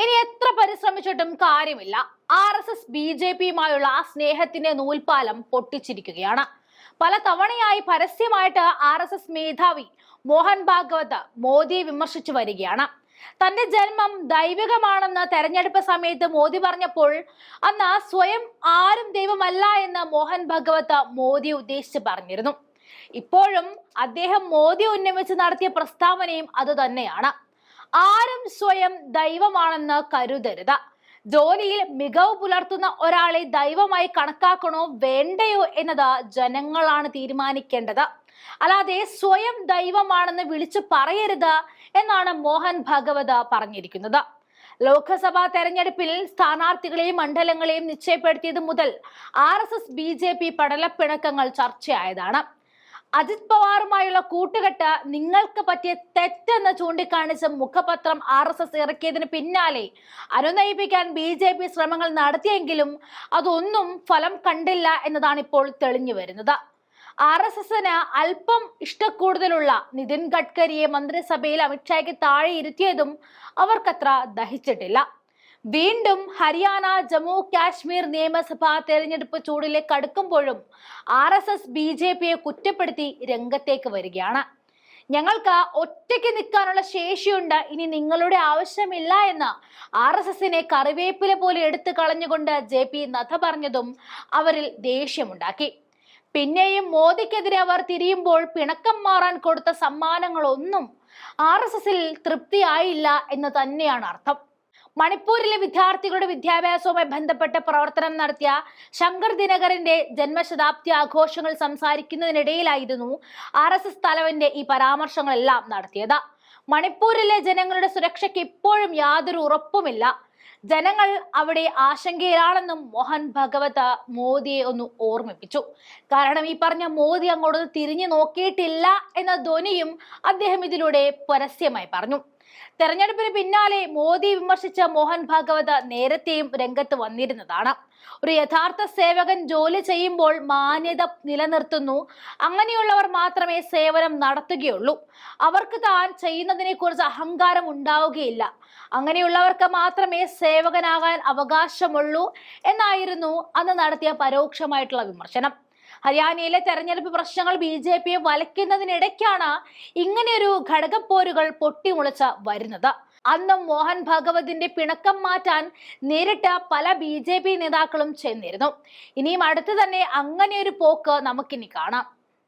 ഇനി എത്ര പരിശ്രമിച്ചിട്ടും കാര്യമില്ല. R S S B J പിയുമായുള്ള ആ സ്നേഹത്തിന്റെ നൂൽപാലം പൊട്ടിച്ചിരിക്കുകയാണ്. പല തവണയായി പരസ്യമായിട്ട് ആർ എസ് എസ് മേധാവി മോഹൻ ഭാഗവത് മോദിയെ വിമർശിച്ചു വരികയാണ്. തന്റെ ജന്മം ദൈവികമാണെന്ന് തെരഞ്ഞെടുപ്പ് സമയത്ത് മോദി പറഞ്ഞപ്പോൾ അന്ന് സ്വയം ആരും ദൈവമല്ല എന്ന് മോഹൻ ഭഗവത് മോദി ഉദ്ദേശിച്ച് പറഞ്ഞിരുന്നു. ഇപ്പോഴും അദ്ദേഹം മോദി ഉന്നമിച്ച് നടത്തിയ പ്രസ്താവനയും അത് തന്നെയാണ് ആരും സ്വയം ദൈവമാണെന്ന് കരുതരുത്. ജോലിയിൽ മികവ് പുലർത്തുന്ന ഒരാളെ ദൈവമായി കണക്കാക്കണോ വേണ്ടയോ എന്നത് ജനങ്ങളാണ് തീരുമാനിക്കേണ്ടത്. അല്ലാതെ സ്വയം ദൈവമാണെന്ന് വിളിച്ചു പറയരുത് എന്നാണ് മോഹൻ ഭഗവത് പറഞ്ഞിരിക്കുന്നത്. ലോക്സഭാ തെരഞ്ഞെടുപ്പിൽ സ്ഥാനാർത്ഥികളെയും മണ്ഡലങ്ങളെയും നിശ്ചയപ്പെടുത്തിയത് മുതൽ R S S B J P പടലപ്പിണക്കങ്ങൾ ചർച്ചയായതാണ്. അജിത് പവാറുമായുള്ള കൂട്ടുകെട്ട് നിങ്ങൾക്ക് പറ്റിയ തെറ്റെന്ന് ചൂണ്ടിക്കാണിച്ച് മുഖപത്രം ആർ എസ് എസ് ഇറക്കിയതിന് പിന്നാലെ അനുനയിപ്പിക്കാൻ ബി ജെ പി ശ്രമങ്ങൾ നടത്തിയെങ്കിലും അതൊന്നും ഫലം കണ്ടില്ല എന്നതാണ് ഇപ്പോൾ തെളിഞ്ഞു വരുന്നത്. ആർ എസ് എസിന് അല്പം ഇഷ്ടക്കൂടുതലുള്ള നിതിൻ ഗഡ്കരിയെ മന്ത്രിസഭയിൽ അമിത്ഷായ്ക്ക് താഴെ ഇരുത്തിയതും അവർക്കത്ര ദഹിച്ചിട്ടില്ല. വീണ്ടും ഹരിയാന ജമ്മു കാശ്മീർ നിയമസഭാ തെരഞ്ഞെടുപ്പ് ചൂടിലേക്ക് അടുക്കുമ്പോഴും R S S B J പിയെ കുറ്റപ്പെടുത്തി രംഗത്തേക്ക് വരികയാണ്. ഞങ്ങൾക്ക് ഒറ്റയ്ക്ക് നിൽക്കാനുള്ള ശേഷിയുണ്ട്. ഇനി നിങ്ങളുടെ ആവശ്യമില്ല എന്ന് ആർ എസ് എസിനെ കറിവേപ്പില പോലെ എടുത്തു കളഞ്ഞുകൊണ്ട് ജെ പി നഥ പറഞ്ഞതും അവരിൽ ദേഷ്യമുണ്ടാക്കി. പിന്നെയും മോദിക്കെതിരെ അവർ തിരിയുമ്പോൾ പിണക്കം മാറാൻ കൊടുത്ത സമ്മാനങ്ങളൊന്നും ആർ എസ് എസിൽ തൃപ്തിയായില്ല എന്ന് തന്നെയാണ് അർത്ഥം. മണിപ്പൂരിലെ വിദ്യാർത്ഥികളുടെ വിദ്യാഭ്യാസവുമായി ബന്ധപ്പെട്ട് പ്രവർത്തനം നടത്തിയ ശങ്കർ ദിനകരന്റെ ജന്മശതാബ്ദി ആഘോഷങ്ങൾ സംസാരിക്കുന്നതിനിടയിലായിരുന്നു ആർ എസ് എസ് തലവന്റെ ഈ പരാമർശങ്ങളെല്ലാം നടത്തിയത്. മണിപ്പൂരിലെ ജനങ്ങളുടെ സുരക്ഷയ്ക്ക് ഇപ്പോഴും യാതൊരു ഉറപ്പുമില്ല. ജനങ്ങൾ അവിടെ ആശങ്കയിലാണെന്നും മോഹൻ ഭഗവത് മോദിയെ ഒന്ന് ഓർമ്മിപ്പിച്ചു. കാരണം ഈ പറഞ്ഞ മോദി അങ്ങോട്ട് തിരിഞ്ഞു നോക്കിയിട്ടില്ല എന്ന ധ്വനിയും അദ്ദേഹം ഇതിലൂടെ പരസ്യമായി പറഞ്ഞു. തെരഞ്ഞെടുപ്പിന് പിന്നാലെ മോദി വിമർശിച്ച മോഹൻ ഭാഗവത് നേരത്തെയും രംഗത്ത് വന്നിരുന്നതാണ്. ഒരു യഥാർത്ഥ സേവകൻ ജോലി ചെയ്യുമ്പോൾ മാന്യത നിലനിർത്തുന്നു. അങ്ങനെയുള്ളവർ മാത്രമേ സേവനം നടത്തുകയുള്ളൂ. അവർക്ക് താൻ ചെയ്യുന്നതിനെ കുറിച്ച് അഹങ്കാരം ഉണ്ടാവുകയില്ല. അങ്ങനെയുള്ളവർക്ക് മാത്രമേ സേവകനാകാൻ അവകാശമുള്ളൂ എന്നായിരുന്നു അന്ന് നടത്തിയ പരോക്ഷമായിട്ടുള്ള വിമർശനം. ഹരിയാനയിലെ തെരഞ്ഞെടുപ്പ് പ്രശ്നങ്ങൾ ബി ജെ പിയെ വലയ്ക്കുന്നതിനിടയ്ക്കാണ് ഇങ്ങനെയൊരു ഘടകപ്പോരുകൾ പൊട്ടിമുളച്ച് വരുന്നത്. അന്നും മോഹൻ ഭഗവതിന്റെ പിണക്കം മാറ്റാൻ നേരിട്ട് പല ബി ജെ പി നേതാക്കളും ചെന്നിരുന്നു. ഇനിയും അടുത്ത് തന്നെ അങ്ങനെയൊരു പോക്ക് നമുക്കിനി കാണാം.